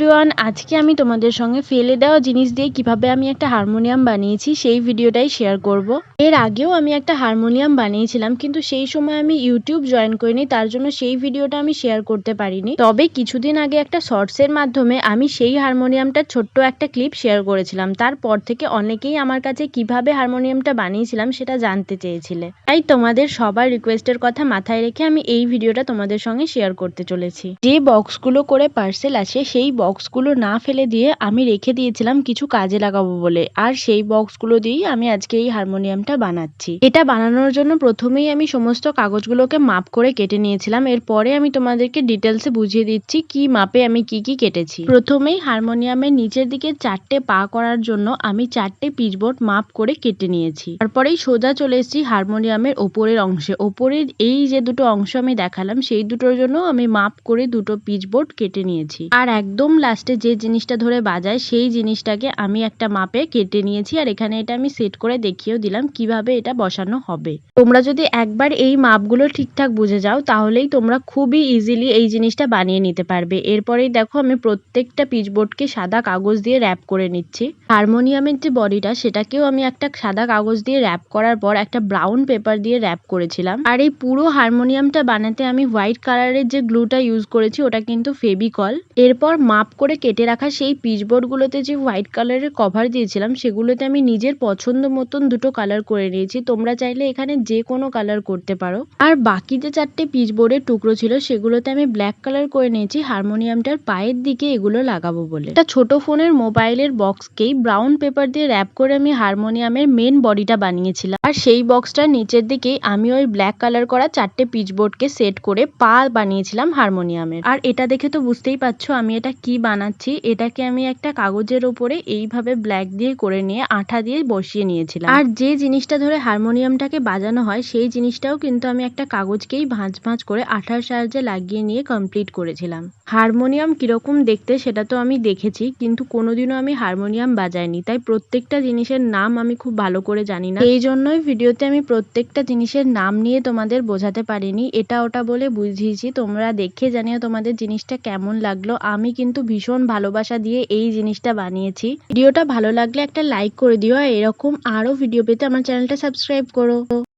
Everyone আজকে আমি তোমাদের সঙ্গে ফেলে দেওয়া জিনিস দিয়ে কীভাবে আমি একটা হারমোনিয়াম বানিয়েছি সেই ভিডিওটাই শেয়ার করব। এর আগেও আমি একটা হারমোনিয়াম বানিয়েছিলাম, কিন্তু সেই সময় আমি ইউটিউব জয়েন করিনি, তার জন্য সেই ভিডিওটা আমি শেয়ার করতে পারিনি। তবে কিছুদিন আগে একটা শর্টসের মাধ্যমে আমি সেই হারমোনিয়ামটার ছোট্ট একটা ক্লিপ শেয়ার করেছিলাম। তারপর থেকে অনেকেই আমার কাছে কীভাবে হারমোনিয়ামটা বানিয়েছিলাম সেটা জানতে চেয়েছিলে। তাই তোমাদের সবার রিকোয়েস্টের কথা মাথায় রেখে আমি এই ভিডিওটা তোমাদের সঙ্গে শেয়ার করতে চলেছি। যে বক্সগুলো করে পার্সেল আসে, সেই বক্সগুলো না ফেলে দিয়ে আমি রেখে দিয়েছিলাম কিছু কাজে লাগাবো বলে। আর সেই বক্সগুলো দিয়েই আমি আজকে এই হারমোনিয়ামটা বানাচ্ছি। এটা বানানোর জন্য প্রথমেই আমি সমস্ত কাগজগুলোকে মাপ করে কেটে নিয়েছিলাম। এরপরে আমি তোমাদেরকে ডিটেলসে বুঝিয়ে দিচ্ছি কি মাপে আমি কি কি কেটেছি। প্রথমেই হারমোনিয়ামের নিচের দিকে চারটে পা করার জন্য আমি চারটে পিচবোর্ড মাপ করে কেটে নিয়েছি। তারপরেই সোজা চলে এসেছি হারমোনিয়ামের ওপরের অংশে। ওপরের এই যে দুটো অংশ আমি দেখালাম, সেই দুটোর জন্য আমি মাপ করে দুটো পিচবোর্ড কেটে নিয়েছি। আর একদম লাস্টে যে জিনিসটা ধরে বাজায়, সেই জিনিসটাকে আমি একটা মাপে কেটে নিয়েছি আর এখানে এটা আমি সেট করে দেখিয়েও দিলাম কীভাবে এটা বসানো হবে। তোমরা যদি একবার এই মাপগুলো ঠিকঠাক বুঝে যাও, তাহলেই তোমরা খুবই ইজিলি এই জিনিসটা বানিয়ে নিতে পারবে। এরপরেই দেখো আমি প্রত্যেকটা পিচবোর্ডকে সাদা কাগজ দিয়ে র্যাপ করে নিচ্ছি। হারমোনিয়ামের যে বডিটা, সেটাকেও আমি একটা সাদা কাগজ দিয়ে র্যাপ করার পর একটা ব্রাউন পেপার দিয়ে র্যাপ করেছিলাম। আর এই পুরো হারমোনিয়ামটা বানাতে আমি হোয়াইট কালারের যে গ্লুটা ইউজ করেছি, ওটা কিন্তু ফেবিকল এরপর মাপ করে কেটে রাখা সেই পিচবোর্ডগুলোতে যে হোয়াইট কালারের কভার দিয়েছিলাম, সেগুলোতে আমি নিজের পছন্দ মতন দুটো কালার করে নিয়েছি। তোমরা চাইলে এখানে যে কোনো কালার করতে পারো। আর বাকি যে চারটে পিচবোর্ডের টুকরো ছিল, সেগুলোতে আমি ব্ল্যাক কালার করে নিয়েছি। হারমোনিয়ামটার পায়ের দিকে এগুলো লাগাবো বলে। একটা ছোট ফোনের মোবাইলের বক্সকেই ব্রাউন পেপার দিয়ে র্যাপ করে আমি হারমোনিয়ামের মেন বডিটা বানিয়েছিলাম। আর সেই বক্সটার নিচের দিকেই আমি ওই ব্ল্যাক কালার করা চারটে পিচবোর্ডকে সেট করে পা বানিয়েছিলাম হারমোনিয়ামের আর এটা দেখে তো বুঝতেই পারছ আমি এটা কি বানাচ্ছি? এটাকে আমি একটা কাগজের ওপরে এইভাবে ব্ল্যাক দিয়ে করে নিয়ে আঠা দিয়ে বসিয়ে নিয়েছিলাম। আর যে জিনিসটা ধরে হারমোনিয়ামটাকে বাজানো হয়, সেই জিনিসটাও কিন্তু আমি একটা কাগজকেই ভাঁজ ভাঁজ করে আঠার সাহায্যে লাগিয়ে নিয়ে কমপ্লিট করেছিলাম। হারমোনিয়াম কীরকম দেখতে সেটা তো আমি দেখেছি, কিন্তু কোনোদিনও আমি হারমোনিয়াম বাজাইনি। তাই প্রত্যেকটা জিনিসের নাম আমি খুব ভালো করে জানি না। এই জন্যই ভিডিওতে আমি প্রত্যেকটা জিনিসের নাম নিয়ে তোমাদের বোঝাতে পারিনি। এটা ওটা বলে বুঝিয়েছি। তোমরা দেখে জানিও তোমাদের জিনিসটা কেমন লাগল। আমি কিন্তু ভীষণ ভালোবাসা দিয়ে এই জিনিসটা বানিয়েছি। ভিডিওটা ভালো লাগলে একটা লাইক করে দিও। আর এরকম আরও ভিডিও পেতে আমার চ্যানেলটা সাবস্ক্রাইব করো।